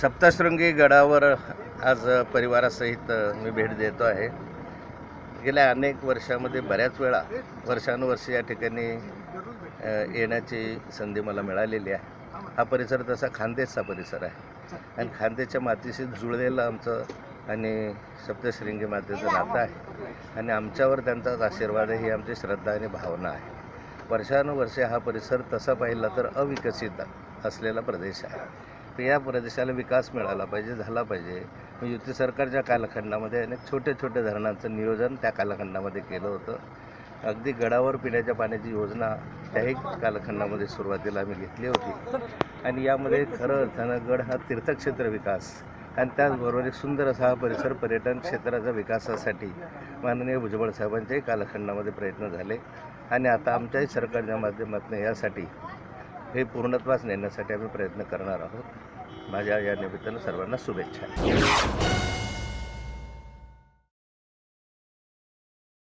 सप्तशृंगी गडावर आज परिवारासहित मी भेट देतो आहे. गेल्या अनेक वर्षामध्ये बऱ्याच वेळा वर्षानुवर्षे या ठिकाणी येण्याची संधी मला मिळालेली आहे. हा परिसर तसा खानदेशचा परिसर आहे. आणि खानदेशच्या मातीशी जुळलेलं आमचं आणि सप्तशृंगी मातेचं नातं आहे. आणि आमच्यावर त्यांचाच आशीर्वाद आहे ही आमची श्रद्धा आणि भावना आहे. वर्षानुवर्षे हा परिसर तसा पाहिला तर अविकसित असलेला प्रदेश आहे. तर या प्रदेशाला विकास मिळाला पाहिजे झाला पाहिजे. म्हणजे युती सरकारच्या कालखंडामध्ये अनेक छोट्या छोट्या धरणांचं नियोजन त्या कालखंडामध्ये केलं होतं. अगदी गडावर पिण्याच्या पाण्याची योजना त्याही कालखंडामध्ये सुरुवातीला आम्ही घेतली होती. आणि यामध्ये खरं अर्थानं गड हा तीर्थक्षेत्र विकास आणि त्याचबरोबर एक सुंदर असा हा परिसर पर्यटन क्षेत्राच्या विकासासाठी माननीय भुजबळ साहेबांच्याही कालखंडामध्ये प्रयत्न झाले. आणि आता आमच्याही सरकारच्या माध्यमातून यासाठी हे पूर्णत्वास नेण्यासाठी आम्ही प्रयत्न करणार आहोत. माझ्या या निमित्तानं सर्वांना शुभेच्छा.